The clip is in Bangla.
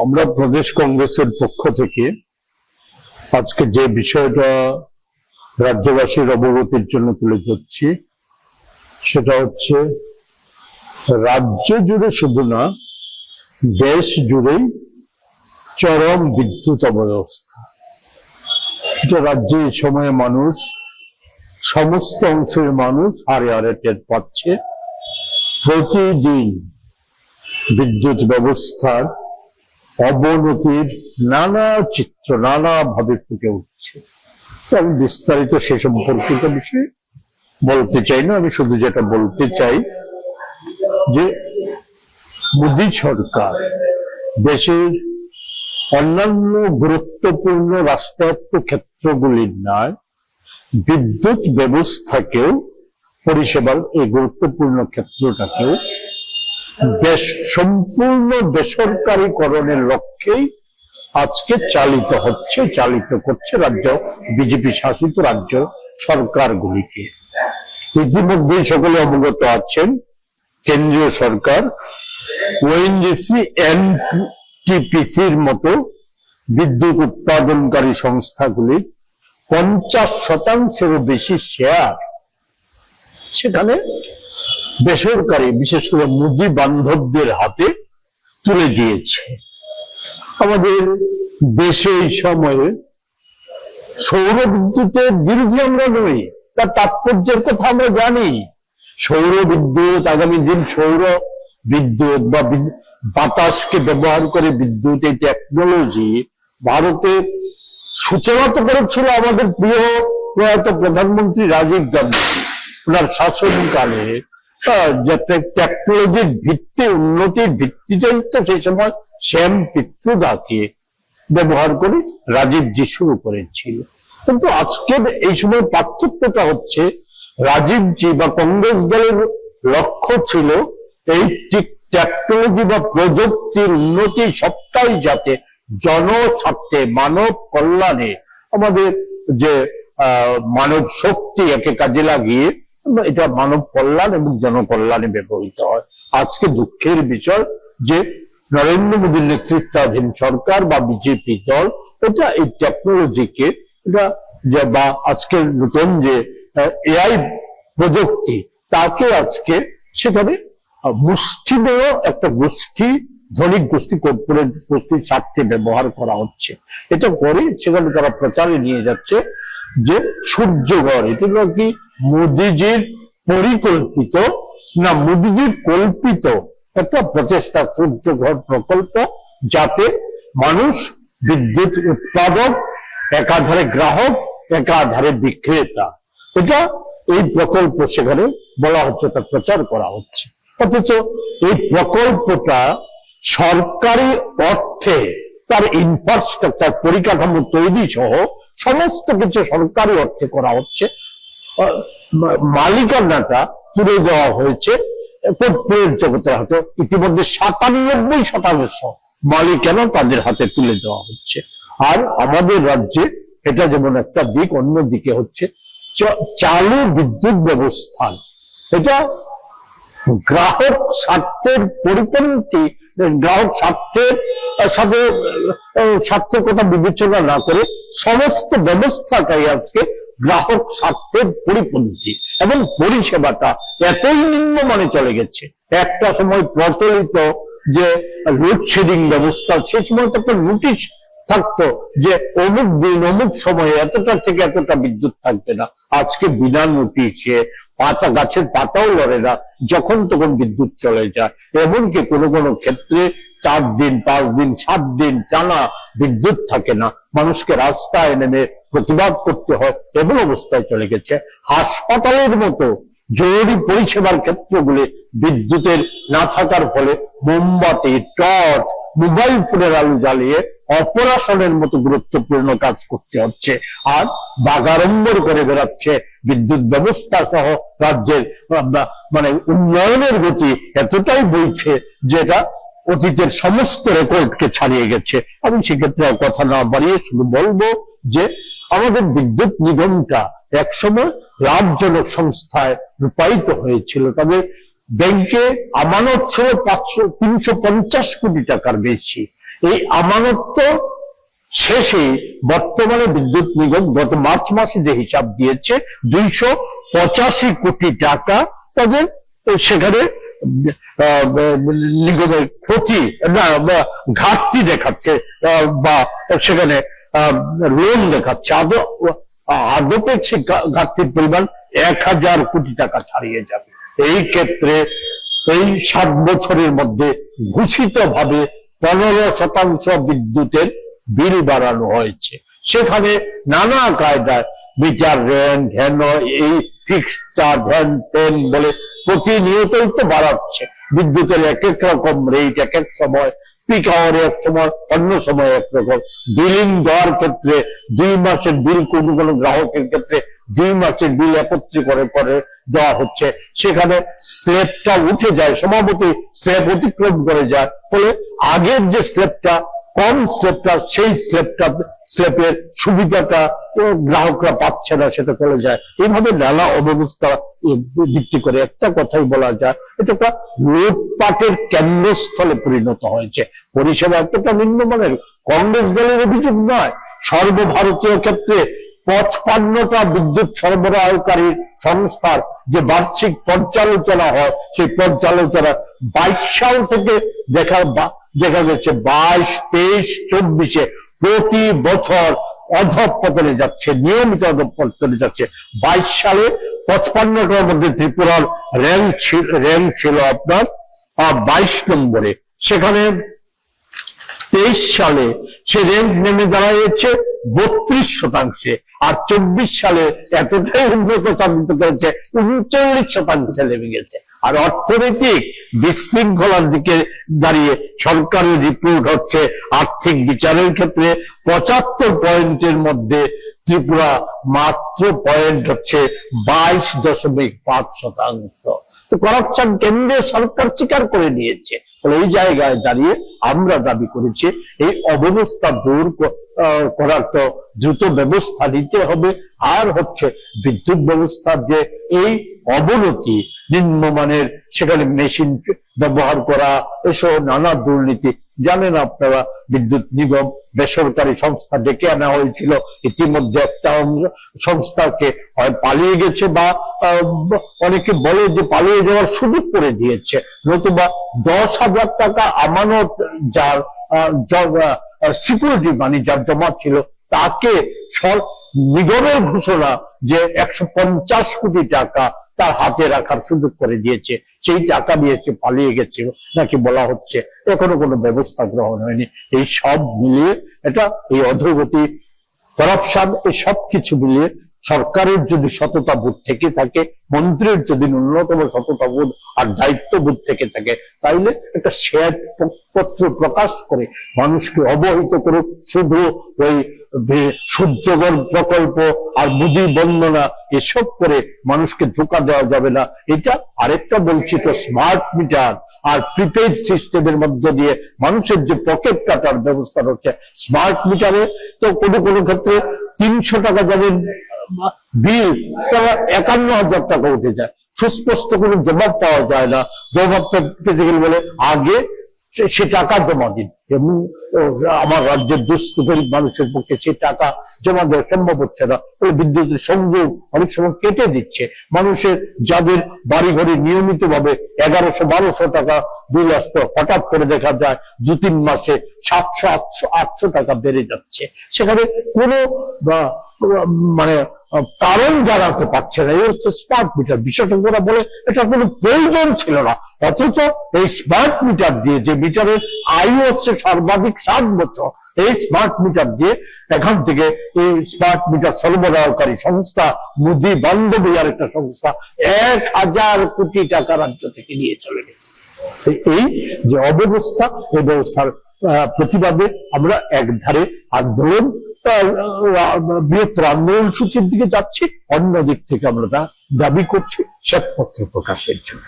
আমরা প্রদেশ কংগ্রেসের পক্ষ থেকে আজকে যে বিষয়টা রাজ্যবাসীর অবগতির জন্য তুলে ধরছি, সেটা হচ্ছে রাজ্য জুড়ে শুধু না, দেশ জুড়েই চরম বিদ্যুৎ অবস্থা। এটা রাজ্যে এই সময়ে মানুষ, সমস্ত অংশের মানুষ হারে হারে টের পাচ্ছে, প্রতিদিন বিদ্যুৎ ব্যবস্থার অবনতির নানা চিত্র নানা ভাবে ফুটে উঠছে। তো আমি বিস্তারিত সে সম্পর্কিত বিষয়ে বলতে চাই না, আমি শুধু যেটা বলতে চাই যে মোদী সরকার দেশের অন্যান্য গুরুত্বপূর্ণ রাষ্ট্রায়ত্ত ক্ষেত্রগুলির নয় বিদ্যুৎ ব্যবস্থাকেও, পরিষেবার এই গুরুত্বপূর্ণ ক্ষেত্রটাকেও বেশ সম্পূর্ণ বেসরকারীকরণের লক্ষ্যেই আজকে চালিত হচ্ছে, চালিত করছে রাজ্য, বিজেপি শাসিত রাজ্য সরকারগুলিকে। ইতিমধ্যেই সকলে অবগত আছেন, কেন্দ্রীয় সরকার ওএনজিসি এনটিপিসির মতো বিদ্যুৎ উৎপাদনকারী সংস্থাগুলির পঞ্চাশ শতাংশেরও বেশি শেয়ার সেখানে বেসরকারি, বিশেষ করে মুদি বান্ধবদের হাতে তুলে দিয়েছে। আমাদের দেশে এই সময়ে সৌর বিদ্যুতের বিরোধী আমরা নই, তার তাৎপর্যের কথা আমরা জানি। সৌর বিদ্যুৎ আগামী দিন সৌর বিদ্যুৎ বা বাতাসকে ব্যবহার করে বিদ্যুৎ, এই টেকনোলজি ভারতে সূচনা তো করেছিল আমাদের প্রিয় প্রয়াত প্রধানমন্ত্রী রাজীব গান্ধী। ওনার শাসনকালে আহ, যে টেকনোলজির ভিত্তি উন্নতির ভিত্তিটাই তো সেই সময় শ্যাম পিত্রদাকে ব্যবহার করে রাজীবজি শুরু করেছিল কিন্তু আজকের এই সময় পার্থক্যটা হচ্ছে রাজীবজি বা কংগ্রেস দলের লক্ষ্য ছিল এই টেকনোলজি বা প্রযুক্তির উন্নতি সবটাই যাতে জনস্বার্থে মানব কল্যাণে আমাদের যে মানব শক্তি একে কাজে লাগিয়ে এটা মানব কল্যাণ এবং জনকল্যাণে ব্যবহৃত হয়। আজকে দুঃখের বিষয় যে নরেন্দ্র মোদীর নেতৃত্বাধীন সরকার বা বিজেপি দল, এটা এই টেকনোলজিকে এটা বা আজকের নতুন যে এআই প্রযুক্তি, তাকে আজকে সেখানে মুষ্টিমেয় একটা গোষ্ঠী, ধনিক গোষ্ঠী, কর্পোরেট গোষ্ঠীর স্বার্থে ব্যবহার করা হচ্ছে। এটা করে সেখানে তারা প্রচারে নিয়ে যাচ্ছে। যে সূর্যঘর, এটা কি? মোদিজির পরিকল্পিত, না, মোদিজির কল্পিত একটা প্রচেষ্টা, সূর্যঘর প্রকল্প, যাতে মানুষ বিদ্যুৎ উৎপাদক, একাধারে গ্রাহক, একাধারে বিক্রেতা। এটা এই প্রকল্প সেখানে বলা হচ্ছে তা প্রচার করা হচ্ছে। অথচ এই প্রকল্পটা সরকারি অর্থে তার ইনফ্রাস্ট্রাকচার পরিকাঠামো তৈরি সহ সমস্ত কিছু সরকারি অর্থে করা হচ্ছে। মালিকানাটা তুলে দেওয়া হয়েছে। জগতের হাতে ইতিমধ্যে সাতানব্বই শতাংশ মালিকানা তাদের হাতে তুলে দেওয়া হচ্ছে। আর আমাদের রাজ্যে এটা যেমন একটা দিক, অন্য দিকে হচ্ছে চালু বিদ্যুৎ ব্যবস্থান এটা গ্রাহক স্বার্থের পরিপন্থী, গ্রাহক স্বার্থের সাথে স্বার্থের বিবেচনা না করে সমস্ত ব্যবস্থাটাই আজকে গ্রাহক স্বার্থের পরিপন্থী এবং পরিষেবাটা এতই নিম্নমানে চলে গেছে। একটা সময় প্রচলিত যে লোডশেডিং ব্যবস্থা সেই সময় তো একটা নোটিশ থাকতো যে অমুক দিন, অমুক সময়ে এতটা থেকে এতটা বিদ্যুৎ থাকবে না। আজকে বিনা নোটিশে পাতা, গাছের পাতাও লড়ে না, যখন তখন বিদ্যুৎ চলে যায়। এমনকি কোনো কোনো ক্ষেত্রে চার দিন, পাঁচ দিন, সাত দিন টানা বিদ্যুৎ থাকে না। মানুষকে রাস্তায় নেমে প্রতিবাদ করতে হয়, এমন অবস্থায় চলে গেছে। হাসপাতালের মতো জরুরি পরিষেবার ক্ষেত্রগুলি বিদ্যুতের না থাকার ফলে মোমবাতি, টর্চ, মোবাইল ফোনের আলো জ্বালিয়ে অপারেশনের মতো গুরুত্বপূর্ণ কাজ করতে হচ্ছে। আর বাগাড়ম্বর করে বেড়াচ্ছে বিদ্যুৎ ব্যবস্থা সহ রাজ্যের মানে উন্নয়নের গতি এতটাই বইছে যেটা অতীতের সমস্ত রেকর্ডকে ছাড়িয়ে গেছে। আমি সেক্ষেত্রে কথা না বাড়িয়ে শুধু বলব যে, আমাদের বিদ্যুৎ নিগমটা একসময় লাভজনক সংস্থায় রূপায়িত হয়েছিল। তবে ব্যাংকে আমানত ছিল পাঁচশো, তিনশো পঞ্চাশ কোটি টাকার বেশি। এই আমানত তো শেষে বর্তমানে বিদ্যুৎ নিগম গত মার্চ মাসে যে হিসাব দিয়েছে, দুইশো পঁচাশি কোটি টাকা তাদের, সেখানে নিগমের ক্ষতি, না ঘাটতি দেখাচ্ছে বা সেখানে লোন দেখাচ্ছে। আদৌ আদপে সে ঘাটতির পরিমাণ এক হাজার কোটি টাকা ছাড়িয়ে যাবে। এই ক্ষেত্রে এই সাত বছরের মধ্যে ঘোষিত ভাবে পনেরো শতাংশ বিদ্যুতের বিল বাড়ানো হয়েছে। সেখানে নানা কায়দায় মিটার রেন্ট হেন এই ফিক্স চার্জ হ্যান বলে প্রতিনিয়তই তো বাড়াচ্ছে। বিদ্যুতের এক এক রকম রেট এক এক সময় পিক আওয়ারে এক সময়, অন্য সময় এক রকম। বিলিং দেওয়ার ক্ষেত্রে দুই মাসের বিল কোন কোন গ্রাহকের ক্ষেত্রে দুই মাসের বিল একত্রে করে করে দেওয়া হচ্ছে। সেখানে স্লেপটা উঠে যায় সমাপতি স্ল্যাব অতিক্রম করে যায়। ফলে আগের যে স্ল্যাবটা কম স্লেপটা সেই স্লেপটা স্লেপের সুবিধাটা গ্রাহকরা পাচ্ছে না, সেটা চলে যায়। এইভাবে নানা অব্যবস্থা ভিত্তি করে। একটা কথাই বলা যায়, এটা একটা লুটপাটের কেন্দ্রস্থলে পরিণত হয়েছে। পরিষেবা এতটা নিম্নমানের, কংগ্রেস দলের অভিযোগ নয়। সর্বভারতীয় ক্ষেত্রে পঁচপান্নটা বিদ্যুৎ সরবরাহকারী সংস্থার যে বার্ষিক পর্যালোচনা হয়, সেই পর্যালোচনা বাইশ সাল থেকে দেখা দেখা গেছে বাইশ, তেইশ, চব্বিশে প্রতি বছর অধঃপতনে যাচ্ছে, নিয়মিত অধঃপতনে যাচ্ছে। বাইশ সালে পঁচপান্নটার মধ্যে ত্রিপুরার র্যাঙ্ক ছিল র্যাঙ্ক ছিল আপনার বাইশ নম্বরে। সেখানে তেইশ সালে সে রেঞ্জ নেমে দাঁড়াচ্ছে বত্রিশ শতাংশে আর চব্বিশ সালে এতটাই উন্নত সাবিত করেছে, উনচল্লিশ শতাংশে নেমে গেছে। আর অর্থনৈতিক বিশৃঙ্খলার দিকে দাঁড়িয়ে সরকারের রিপোর্ট হচ্ছে আর্থিক বিচারের ক্ষেত্রে পঁচাত্তর পয়েন্টের মধ্যে ত্রিপুরা মাত্র পয়েন্ট হচ্ছে বাইশ দশমিক পাঁচ শতাংশ। তো করাপশন কেন্দ্রীয় সরকার স্বীকার করে নিয়েছে। ফলে এই জায়গায় দাঁড়িয়ে আমরা দাবি করেছি, এই অব্যবস্থা দূর করার তো দ্রুত ব্যবস্থা নিতে হবে। আর হচ্ছে বিদ্যুৎ ব্যবস্থার যে এই অবনতি, নিম্নমানের সেখানে মেশিন ব্যবহার করা, এসব নানা দুর্নীতি, জানেন আপনারা, বিদ্যুৎ নিগম বেসরকারি সংস্থা ডেকে আনা হয়েছিল। ইতিমধ্যে একটা সংস্থাকে হয় পালিয়ে গেছে বা অনেকে বলে যে পালিয়ে যাওয়ার সুযোগ করে দিয়েছে। নতুবা দশ হাজার টাকা আমানত যার সিকিউরিটি মানি যার জমা ছিল, তাকে নিগমের ঘোষণা যে একশো পঞ্চাশ কোটি টাকা তার হাতে রাখার সুযোগ করে দিয়েছে। সেই টাকা নিয়েছে পালিয়ে গেছিল, নাকি বলা হচ্ছে এখনও কোনো ব্যবস্থা গ্রহণ হয়নি। এই সব মিলিয়ে এটা এই অধ্রগতি করাপশন, এই সব কিছু মিলিয়ে সরকারের যদি সততা বোধ থেকে থাকে, মন্ত্রীর যদি ন্যূনতম সততা বোধ আর দায়িত্ববোধ থেকে থাকে, তাইলে একটা শেয়ার পত্র প্রকাশ করে মানুষকে অবহিত করুক। শুধু ওই সূর্যগর প্রকল্প আর মুদি বন্দনা, এসব করে মানুষকে ধোকা দেওয়া যাবে না। এটা আরেকটা বলছি তো স্মার্ট মিটার। আর প্রিপেড সিস্টেমের মধ্য দিয়ে মানুষের যে পকেট কাটার ব্যবস্থা হচ্ছে স্মার্ট মিটারে তো কোনো কোনো ক্ষেত্রে তিনশো টাকা যাদের বিল একান্ন হাজার টাকা উঠে যায়। সুস্পষ্ট কোনো জবাব পাওয়া যায় না। জবাব পেতে গেলে বলে, আগে সে টাকা জমা দিন। এবং আমার রাজ্যের দুস্থ গরিব মানুষের পক্ষে সে টাকা জমা দেওয়া সম্ভব হচ্ছে না। ওই বিদ্যুতের সংযোগ অনেক সময় কেটে দিচ্ছে। মানুষের যাদের বাড়ি ঘরে নিয়মিত ভাবে এগারোশো, বারোশো টাকা বিল আসতো, হঠাৎ করে দেখা যায় দু, তিন মাসে সাতশো, আটশো আটশো টাকা বেড়ে যাচ্ছে। সেখানে কোনো মানে কারণ জানাতে পারছে না। এই হচ্ছে স্মার্ট মিটার বিশেষজ্ঞরা বলে এটা কোনো প্রয়োজন ছিল না। অথচ এই স্মার্ট মিটার দিয়ে যে মিটারের আয়ু হচ্ছে সর্বাধিক সাত বছর এই স্মার্ট মিটার দিয়ে এখান থেকে এই স্মার্ট মিটার সরবরাহকারী সংস্থা মুদি বান্ধবী আর একটা সংস্থা এক হাজার কোটি টাকা রাজ্য থেকে নিয়ে চলে গেছে। এই যে অব্যবস্থা এই ব্যবস্থার প্রতিবাদে আমরা একধারে আন্দোলন বৃহত্তর আন্দোলন সূচির দিকে যাচ্ছি, অন্য দিক থেকে আমরা দাবি করছি শ্বেতপত্র প্রকাশের জন্য।